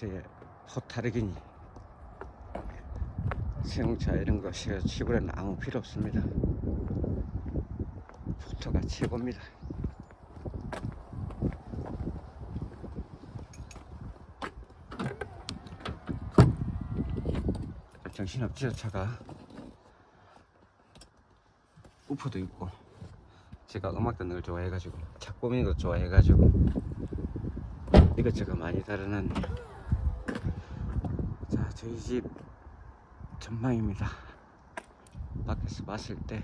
제 포타르기니 승용차 이런 거 시- 시골에는 아무 필요 없습니다. 포터가 최고입니다. 정신없지요 차가 우프도 있고 제가 음악 듣는 걸 좋아해가지고 차 꾸미는 거 좋아해가지고 이것저것 많이 다루는 자 저희 집 전망입니다. 밖에서 봤을 때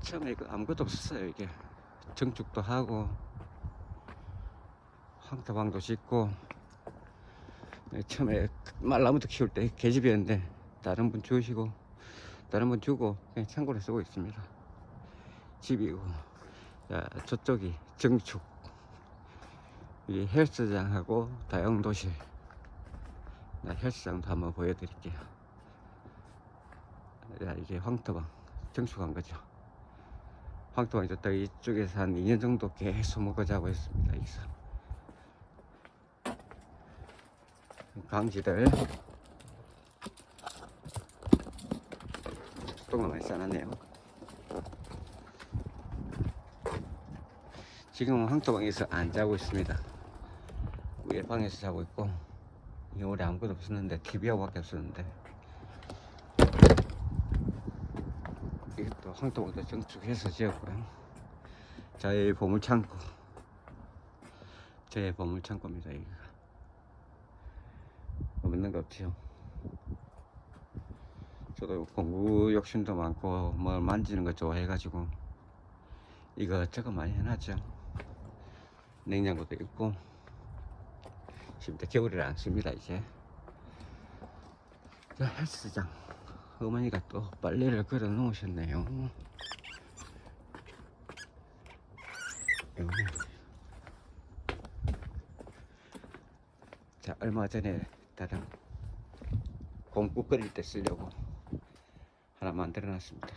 처음에 이거 아무것도 없었어요 이게. 정축도 하고 황토방도 짓고. 네, 처음에 말나무도 키울 때 계집이었는데 다른 분 주시고 다른 분 주고 그냥 창고로 쓰고 있습니다. 집이고 자, 저쪽이 정축 이 헬스장하고 다용도실. 나 헬스장도 한번 보여드릴게요. 야, 이게 황토방 정축한 거죠? 황토방이 졌다 이쪽에서 한 2년 정도 계속 먹어 자고 있습니다 여기서 강지들. 똥을 많이 싸놨네요. 지금은 황토방에서 안 자고 있습니다 위에 방에서 자고 있고 겨울에 아무것도 없었는데 TV하고 밖에 없었는데. 이것도 황토방도 정축해서 지었고요. 저의 보물창고. 제 보물창고입니다 여기가. 없는 거 없지요. 저도 공부 욕심도 많고 뭘 만지는 거 좋아해가지고 이것저것 많이 해놨죠. 냉장고도 있고 지금부터 겨울이라 안 씁니다 이제. 자 헬스장. 어머니가 또 빨래를 걸어 놓으셨네요. 자 얼마 전에 다른 공국 끓일 때 쓰려고 하나 만들어 놨습니다.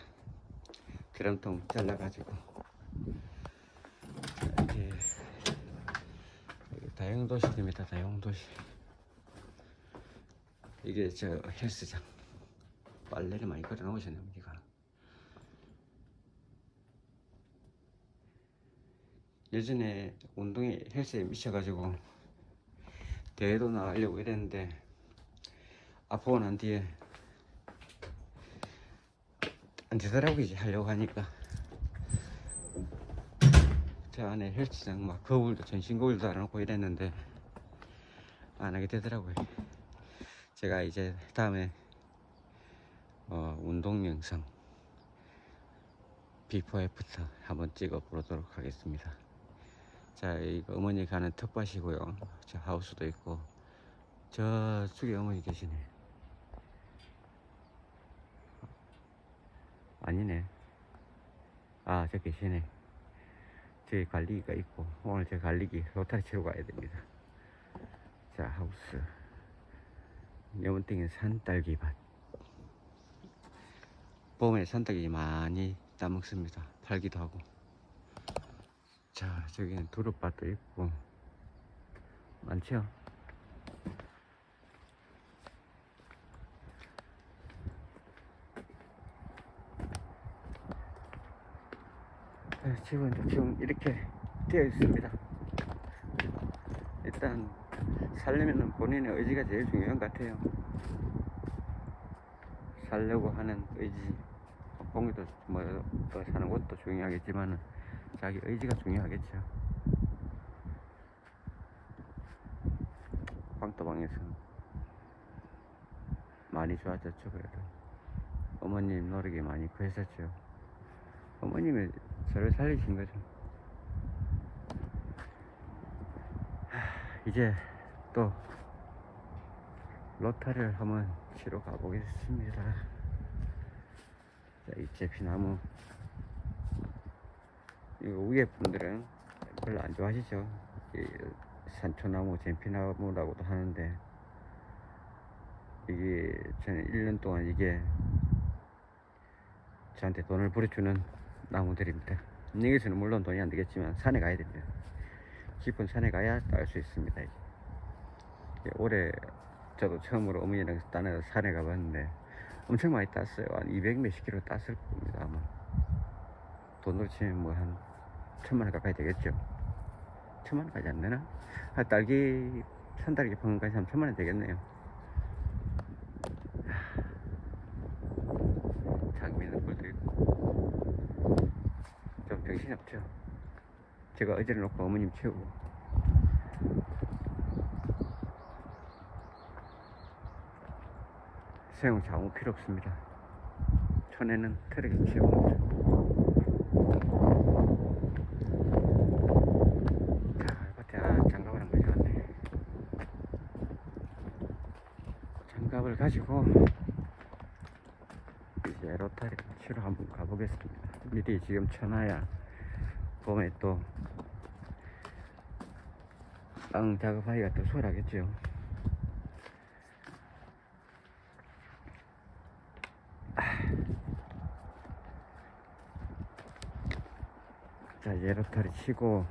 드럼통 잘라가지고 자, 이게 여기 다용도실입니다 다용도실. 이게 저 헬스장. 빨래를 많이 걸어 놓으셨네 우리가. 예전에 운동에 헬스에 미쳐가지고 대회도 나가려고 이랬는데 아프고 난 뒤에 안 되더라고 이제 하려고 하니까 저 안에 헬스장 막 거울도 전신 거울도 달아놓고 이랬는데 안 하게 되더라고요. 제가 이제 다음에 어, 운동 영상 비포 애프터 한번 찍어 보도록 하겠습니다. 자 이거 어머니 가는 텃밭이고요. 저 하우스도 있고 저쪽에 어머니 계시네. 아니네. 아 저 계시네 저기 관리기가 있고 오늘 제 관리기 로타리 치러 가야 됩니다. 자 하우스. 여문땡은 산딸기밭. 봄에 산딸기 많이 따먹습니다. 팔기도 하고. 자 저기는 두릅밭도 있고. 많죠 집은 지금 이렇게 되어 있습니다. 일단 살려면 본인의 의지가 제일 중요한 것 같아요. 살려고 하는 의지 공기도 뭐 어, 사는 것도 중요하겠지만 자기 의지가 중요하겠죠. 황토방에서 많이 좋아졌죠 그래도. 어머님 노력이 많이 크셨죠. 어머님이 저를 살리신 거죠. 하, 이제 또 로타를 한번 치러 가보겠습니다. 자, 이 제 피나무. 이거 위에 분들은 별로 안 좋아하시죠? 이 산초나무 제피나무라고도 하는데. 이게 저는 1년 동안 이게 저한테 돈을 부려주는 나무들입니다 여기서는 물론 돈이 안 되겠지만 산에 가야 됩니다 깊은 산에 가야 딸 수 있습니다. 올해 저도 처음으로 어머니랑 따는 산에 가봤는데 엄청 많이 땄어요. 한 200 몇십 킬로 땄을 겁니다. 아마 돈으로 치면 뭐 한 천만 원 가까이 되겠죠. 천만 원까지 안 되나? 아, 딸기 산 딸기 방금까지 한 천만 원 되겠네요. 장미 눈물도 있고 좀 정신이 없죠. 제가 어제를 놓고 어머님 채우고 소형 아무 필요 없습니다. 촌에는 트럭이 최고입니다. 자, 밭에 아, 장갑을 한번 줬네. 장갑을 가지고 이제 로타리 치러 한번 가보겠습니다. 미리 지금 쳐놔야 봄에 또 빵 작업하기가 또 수월하겠죠. 자, 이제 로타리 치고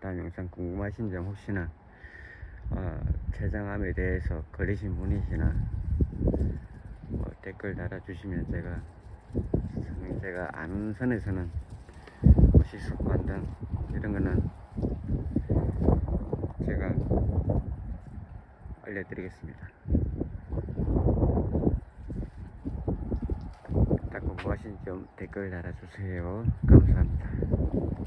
다음 영상 궁금하신 점 혹시나 어, 췌장암에 대해서 걸리신 분이시나 뭐 댓글 달아주시면 제가 선- 제가 아는 선에서는 뭐 식습관 등 이런 거는 제가 알려드리겠습니다. 딱 궁금하신 점 댓글 달아주세요. 감사합니다.